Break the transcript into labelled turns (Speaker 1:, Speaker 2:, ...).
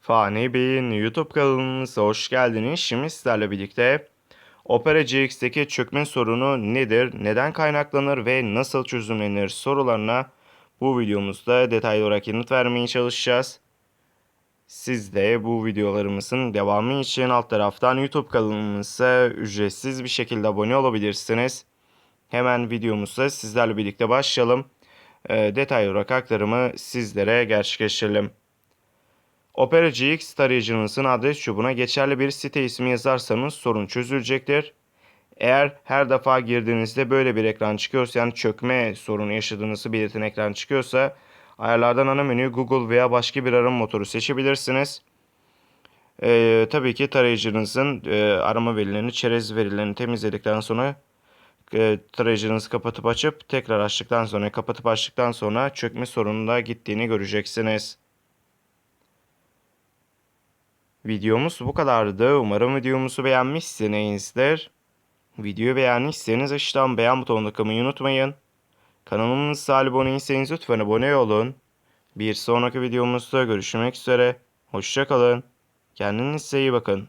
Speaker 1: Fani Bey'in YouTube kanalımıza hoş geldiniz. Şimdi sizlerle birlikte Opera GX'teki çökme sorunu nedir, neden kaynaklanır ve nasıl çözümlenir sorularına bu videomuzda detaylı olarak yanıt vermeye çalışacağız. Siz de bu videolarımızın devamı için alt taraftan YouTube kanalımıza ücretsiz bir şekilde abone olabilirsiniz. Hemen videomuza sizlerle birlikte başlayalım. Ee, detaylı olarak aktarımı sizlere gerçekleştirelim. Opera GX tarayıcınızın adres çubuğuna geçerli bir site ismi yazarsanız sorun çözülecektir. Eğer her defa girdiğinizde böyle bir ekran çıkıyorsa yani çökme sorunu yaşadığınızı belirten ekran çıkıyorsa ayarlardan ana menü Google veya başka bir arama motoru seçebilirsiniz. Ee, tabii ki tarayıcınızın e, arama verilerini, çerez verilerini temizledikten sonra e, tarayıcınızı kapatıp açıp tekrar açtıktan sonra kapatıp açtıktan sonra çökme sorununda gittiğini göreceksiniz. Videomuz bu kadardı. Umarım videomuzu beğenmişsinizdir. Videoyu beğendiyseniz aşağıdan beğen butonuna tıklamayı unutmayın. Kanalımıza abone değilseniz lütfen abone olun. Bir sonraki videomuzda görüşmek üzere. Hoşçakalın. Kendinize iyi bakın.